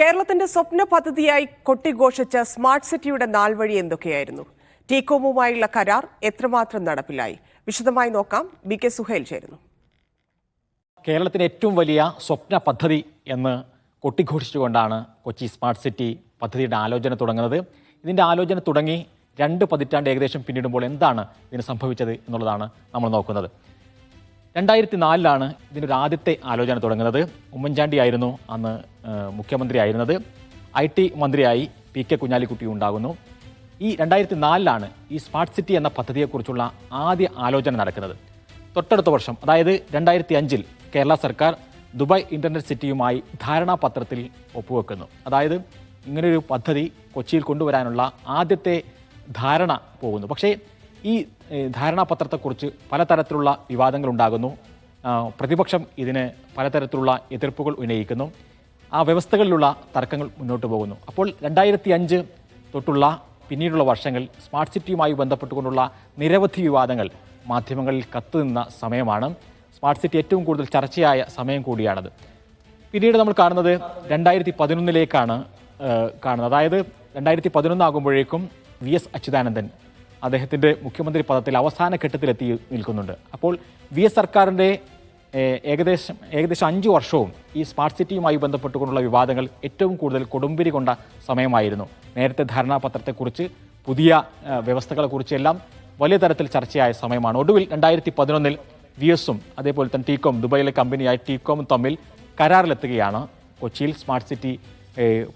കേരളത്തിന്റെ സ്വപ്ന പദ്ധതിയായി കൊട്ടിഘോഷിച്ച സ്മാർട്ട് സിറ്റിയുടെ നാൾവഴി എന്തൊക്കെയായിരുന്നു? ടീകോമുമായുള്ള കരാർ എത്രമാത്രം നടപ്പിലായി? വിശദമായി നോക്കാം. ബി കെ സുഹേൽ ചേരുന്നു. കേരളത്തിന് ഏറ്റവും വലിയ സ്വപ്ന പദ്ധതി എന്ന് കൊട്ടിഘോഷിച്ചുകൊണ്ടാണ് കൊച്ചി സ്മാർട്ട് സിറ്റി പദ്ധതിയുടെ ആലോചന തുടങ്ങുന്നത്. ഇതിന്റെ ആലോചന തുടങ്ങി രണ്ട് പതിറ്റാണ്ട് ഏകദേശം പിന്നിടുമ്പോൾ എന്താണ് ഇതിന് സംഭവിച്ചത് എന്നുള്ളതാണ് നമ്മൾ നോക്കുന്നത്. രണ്ടായിരത്തി നാലിലാണ് ഇതിനൊരു ആദ്യത്തെ ആലോചന തുടങ്ങുന്നത്. ഉമ്മൻചാണ്ടി ആയിരുന്നു അന്ന് മുഖ്യമന്ത്രി ആയിരുന്നത്. ഐ ടി മന്ത്രിയായി പി കെ കുഞ്ഞാലിക്കുട്ടി ഉണ്ടാകുന്നു. ഈ രണ്ടായിരത്തി നാലിലാണ് ഈ സ്മാർട്ട് സിറ്റി എന്ന പദ്ധതിയെക്കുറിച്ചുള്ള ആദ്യ ആലോചന നടക്കുന്നത്. തൊട്ടടുത്ത വർഷം അതായത് രണ്ടായിരത്തി അഞ്ചിൽ കേരള സർക്കാർ ദുബായ് ഇന്റർനെറ്റ് സിറ്റിയുമായി ധാരണാപത്രത്തിൽ ഒപ്പുവെക്കുന്നു. അതായത് ഇങ്ങനൊരു പദ്ധതി കൊച്ചിയിൽ കൊണ്ടുവരാനുള്ള ആദ്യത്തെ ധാരണ പോകുന്നു. പക്ഷേ ഈ ധാരണാപത്രത്തെക്കുറിച്ച് പലതരത്തിലുള്ള വിവാദങ്ങൾ ഉണ്ടാകുന്നു പ്രതിപക്ഷം ഇതിന് പലതരത്തിലുള്ള എതിർപ്പുകൾ ഉന്നയിക്കുന്നു. ആ വ്യവസ്ഥകളിലുള്ള തർക്കങ്ങൾ മുന്നോട്ട് പോകുന്നു. അപ്പോൾ രണ്ടായിരത്തി അഞ്ച് തൊട്ടുള്ള പിന്നീടുള്ള വർഷങ്ങൾ സ്മാർട്ട് സിറ്റിയുമായി ബന്ധപ്പെട്ടുകൊണ്ടുള്ള നിരവധി വിവാദങ്ങൾ മാധ്യമങ്ങളിൽ കത്തുനിന്ന സമയമാണ്. സ്മാർട്ട് സിറ്റി ഏറ്റവും കൂടുതൽ ചർച്ചയായ സമയം കൂടിയാണത്. പിന്നീട് നമ്മൾ കാണുന്നത് രണ്ടായിരത്തി പതിനൊന്നിലേക്കാണ് കാണുന്നത്. അതായത് രണ്ടായിരത്തി പതിനൊന്നാകുമ്പോഴേക്കും വി എസ് അച്യുതാനന്ദൻ അദ്ദേഹത്തിന്റെ മുഖ്യമന്ത്രി പദത്തിൽ അവസാന ഘട്ടത്തിലെത്തി നിൽക്കുന്നുണ്ട്. അപ്പോൾ വി എസ് സർക്കാരിന്റെ ഏകദേശം ഏകദേശം അഞ്ച് വർഷവും ഈ സ്മാർട്ട് സിറ്റിയുമായി ബന്ധപ്പെട്ടുകൊണ്ടുള്ള വിവാദങ്ങൾ ഏറ്റവും കൂടുതൽ കൊടുമ്പിരി കൊണ്ട സമയമായിരുന്നു. നേരത്തെ ധാരണാപത്രത്തെക്കുറിച്ച് പുതിയ വ്യവസ്ഥകളെക്കുറിച്ചെല്ലാം വലിയ തരത്തിൽ ചർച്ചയായ സമയമാണ്. ഒടുവിൽ രണ്ടായിരത്തി പതിനൊന്നിൽ വി എസും അതേപോലെ തന്നെ ടീകോം ദുബൈയിലെ കമ്പനിയായ ടീകോമും തമ്മിൽ കരാറിലെത്തുകയാണ്. കൊച്ചിയിൽ സ്മാർട്ട് സിറ്റി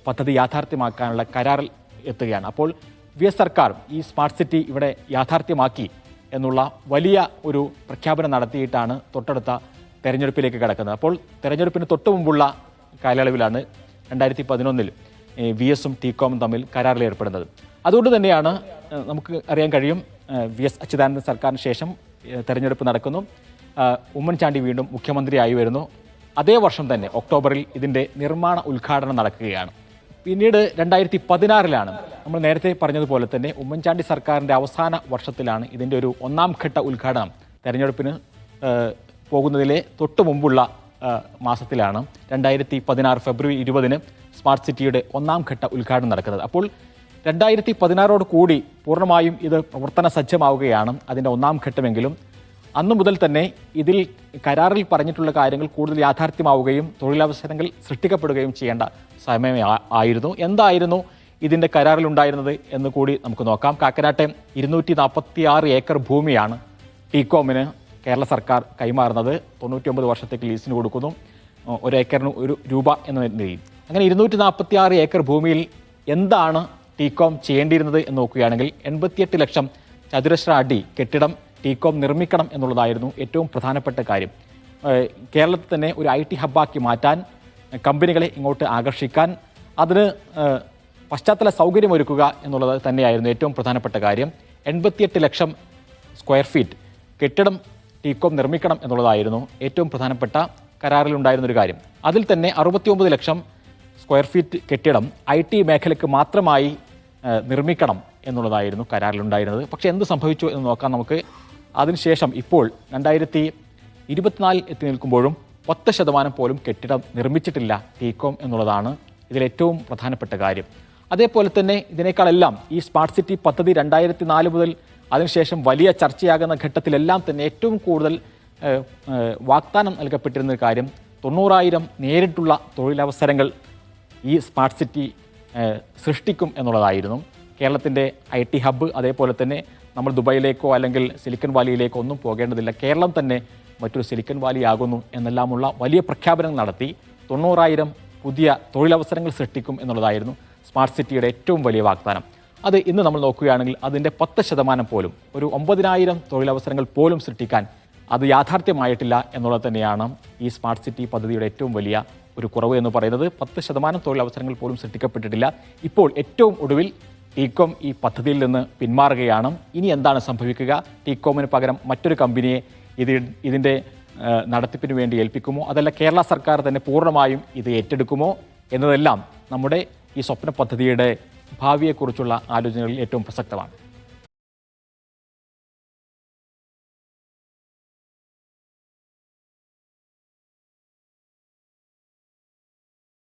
പദ്ധതി യാഥാർത്ഥ്യമാക്കാനുള്ള കരാറിൽ എത്തുകയാണ്. അപ്പോൾ വി എസ് സർക്കാർ ഈ സ്മാർട്ട് സിറ്റി ഇവിടെ യാഥാർത്ഥ്യമാക്കി എന്നുള്ള വലിയ ഒരു പ്രഖ്യാപനം നടത്തിയിട്ടാണ് തൊട്ടടുത്ത തെരഞ്ഞെടുപ്പിലേക്ക് കിടക്കുന്നത്. അപ്പോൾ തെരഞ്ഞെടുപ്പിന് തൊട്ട് മുമ്പുള്ള കാലയളവിലാണ് രണ്ടായിരത്തി പതിനൊന്നിൽ വി എസും ടീകോമും തമ്മിൽ കരാറിൽ ഏർപ്പെടുന്നത്. അതുകൊണ്ട് തന്നെയാണ് നമുക്ക് അറിയാൻ കഴിയും വി എസ് അച്യുതാനന്ദൻ സർക്കാരിന് ശേഷം തെരഞ്ഞെടുപ്പ് നടക്കുന്നു. ഉമ്മൻചാണ്ടി വീണ്ടും മുഖ്യമന്ത്രിയായി വരുന്നു. അതേ വർഷം തന്നെ ഒക്ടോബറിൽ ഇതിന്റെ നിർമ്മാണ ഉദ്ഘാടനം നടക്കുകയാണ്. പിന്നീട് രണ്ടായിരത്തി പതിനാറിലാണ് നമ്മൾ നേരത്തെ പറഞ്ഞതുപോലെ തന്നെ ഉമ്മൻചാണ്ടി സർക്കാരിന്റെ അവസാന വർഷത്തിലാണ് ഇതിന്റെ ഒരു ഒന്നാം ഘട്ട ഉദ്ഘാടനം തെരഞ്ഞെടുപ്പിന് പോകുന്നതിലെ തൊട്ട് മുമ്പുള്ള മാസത്തിലാണ് രണ്ടായിരത്തി പതിനാറ് ഫെബ്രുവരി ഇരുപതിന് സ്മാർട്ട് സിറ്റിയുടെ ഒന്നാം ഘട്ട ഉദ്ഘാടനം നടക്കുന്നത്. അപ്പോൾ രണ്ടായിരത്തി പതിനാറോട് കൂടി പൂർണമായും ഇത് പ്രവർത്തന സജ്ജമാവുകയാണ് അതിന്റെ ഒന്നാം ഘട്ടമെങ്കിലും അന്നു മുതൽ തന്നെ ഇതിൽ കരാറിൽ പറഞ്ഞിട്ടുള്ള കാര്യങ്ങൾ കൂടുതൽ യാഥാർത്ഥ്യമാവുകയും തൊഴിലവസരങ്ങൾ സൃഷ്ടിക്കപ്പെടുകയും ചെയ്യേണ്ട സമയം ആ- ആയിരുന്നു. എന്തായിരുന്നു ഇതിന്റെ കരാറിലുണ്ടായിരുന്നത് എന്ന് കൂടി നമുക്ക് നോക്കാം. കാക്കനാട്ടെ ഇരുന്നൂറ്റി നാൽപ്പത്തി ആറ് ഏക്കർ ഭൂമിയാണ് ടീകോമിന് കേരള സർക്കാർ കൈമാറുന്നത്. തൊണ്ണൂറ്റി വർഷത്തേക്ക് ലീസിന് കൊടുക്കുന്നു. ഒരു ഏക്കറിന് ഒരു രൂപ എന്ന നിലയിൽ. അങ്ങനെ ഇരുന്നൂറ്റി നാൽപ്പത്തി ആറ് ഏക്കർ ഭൂമിയിൽ എന്താണ് ടീകോം ചെയ്യേണ്ടിയിരുന്നത് എന്ന് നോക്കുകയാണെങ്കിൽ എൺപത്തിയെട്ട് ലക്ഷം ചതുരശ്ര അടി കെട്ടിടം ടീകോം നിർമ്മിക്കണം എന്നുള്ളതായിരുന്നു ഏറ്റവും പ്രധാനപ്പെട്ട കാര്യം. കേരളത്തിൽ തന്നെ ഒരു ഐ ടി ഹബ്ബാക്കി മാറ്റാൻ കമ്പനികളെ ഇങ്ങോട്ട് ആകർഷിക്കാൻ അതിന് പശ്ചാത്തല സൗകര്യമൊരുക്കുക എന്നുള്ളത് തന്നെയായിരുന്നു ഏറ്റവും പ്രധാനപ്പെട്ട കാര്യം. എൺപത്തിയെട്ട് ലക്ഷം സ്ക്വയർ ഫീറ്റ് കെട്ടിടം ടീകോം നിർമ്മിക്കണം എന്നുള്ളതായിരുന്നു ഏറ്റവും പ്രധാനപ്പെട്ട കരാറിലുണ്ടായിരുന്ന ഒരു കാര്യം. അതിൽ തന്നെ അറുപത്തിയൊമ്പത് ലക്ഷം സ്ക്വയർ ഫീറ്റ് കെട്ടിടം ഐ ടി മേഖലയ്ക്ക് മാത്രമായി നിർമ്മിക്കണം എന്നുള്ളതായിരുന്നു കരാറിലുണ്ടായിരുന്നത്. പക്ഷേ എന്ത് സംഭവിച്ചു എന്ന് നോക്കാം നമുക്ക്. അതിനുശേഷം ഇപ്പോൾ രണ്ടായിരത്തി ഇരുപത്തിനാലിൽ എത്തി നിൽക്കുമ്പോഴും പത്ത് ശതമാനം പോലും കെട്ടിടം നിർമ്മിച്ചിട്ടില്ല ടീകോം എന്നുള്ളതാണ് ഇതിലേറ്റവും പ്രധാനപ്പെട്ട കാര്യം. അതേപോലെ തന്നെ ഇതിനേക്കാളെല്ലാം ഈ സ്മാർട്ട് സിറ്റി പദ്ധതി രണ്ടായിരത്തി നാല് മുതൽ അതിനുശേഷം വലിയ ചർച്ചയാകുന്ന ഘട്ടത്തിലെല്ലാം തന്നെ ഏറ്റവും കൂടുതൽ വാഗ്ദാനം നൽകപ്പെട്ടിരുന്ന കാര്യം തൊണ്ണൂറായിരം നേരിട്ടുള്ള തൊഴിലവസരങ്ങൾ ഈ സ്മാർട്ട് സിറ്റി സൃഷ്ടിക്കും എന്നുള്ളതായിരുന്നു. കേരളത്തിന്റെ ഐ ടി ഹബ്ബ് അതേപോലെ തന്നെ നമ്മൾ ദുബായിലേക്കോ അല്ലെങ്കിൽ സിലിക്കൺ വാലിയിലേക്കോ ഒന്നും പോകേണ്ടതില്ല. കേരളം തന്നെ മറ്റൊരു സിലിക്കൺ വാലി ആകുന്നു എന്നെല്ലാമുള്ള വലിയ പ്രഖ്യാപനങ്ങൾ നടത്തി തൊണ്ണൂറായിരം പുതിയ തൊഴിലവസരങ്ങൾ സൃഷ്ടിക്കും എന്നുള്ളതായിരുന്നു സ്മാർട്ട് സിറ്റിയുടെ ഏറ്റവും വലിയ വാഗ്ദാനം. അത് ഇന്ന് നമ്മൾ നോക്കുകയാണെങ്കിൽ അതിന്റെ പത്ത് ശതമാനം പോലും ഒരു ഒമ്പതിനായിരം തൊഴിലവസരങ്ങൾ പോലും സൃഷ്ടിക്കാൻ അത് യാഥാർത്ഥ്യമായിട്ടില്ല എന്നുള്ളത് തന്നെയാണ് ഈ സ്മാർട്ട് സിറ്റി പദ്ധതിയുടെ ഏറ്റവും വലിയ ഒരു കുറവ് എന്ന് പറയുന്നത്. പത്ത് ശതമാനം തൊഴിലവസരങ്ങൾ പോലും സൃഷ്ടിക്കപ്പെട്ടിട്ടില്ല. ഇപ്പോൾ ഏറ്റവും ഒടുവിൽ ടീകോം ഈ പദ്ധതിയിൽ നിന്ന് പിന്മാറുകയാണ്. ഇനി എന്താണ് സംഭവിക്കുക? ടീകോമിന് പകരം മറ്റൊരു കമ്പനിയെ ഇത് ഇതിന്റെ നടത്തിപ്പിന് വേണ്ടി ഏൽപ്പിക്കുമോ? അതല്ല കേരള സർക്കാർ തന്നെ പൂർണമായും ഇത് ഏറ്റെടുക്കുമോ? എന്നതെല്ലാം നമ്മുടെ ഈ സ്വപ്ന പദ്ധതിയുടെ ഭാവിയെക്കുറിച്ചുള്ള ആലോചനകളിൽ ഏറ്റവും പ്രസക്തമാണ്.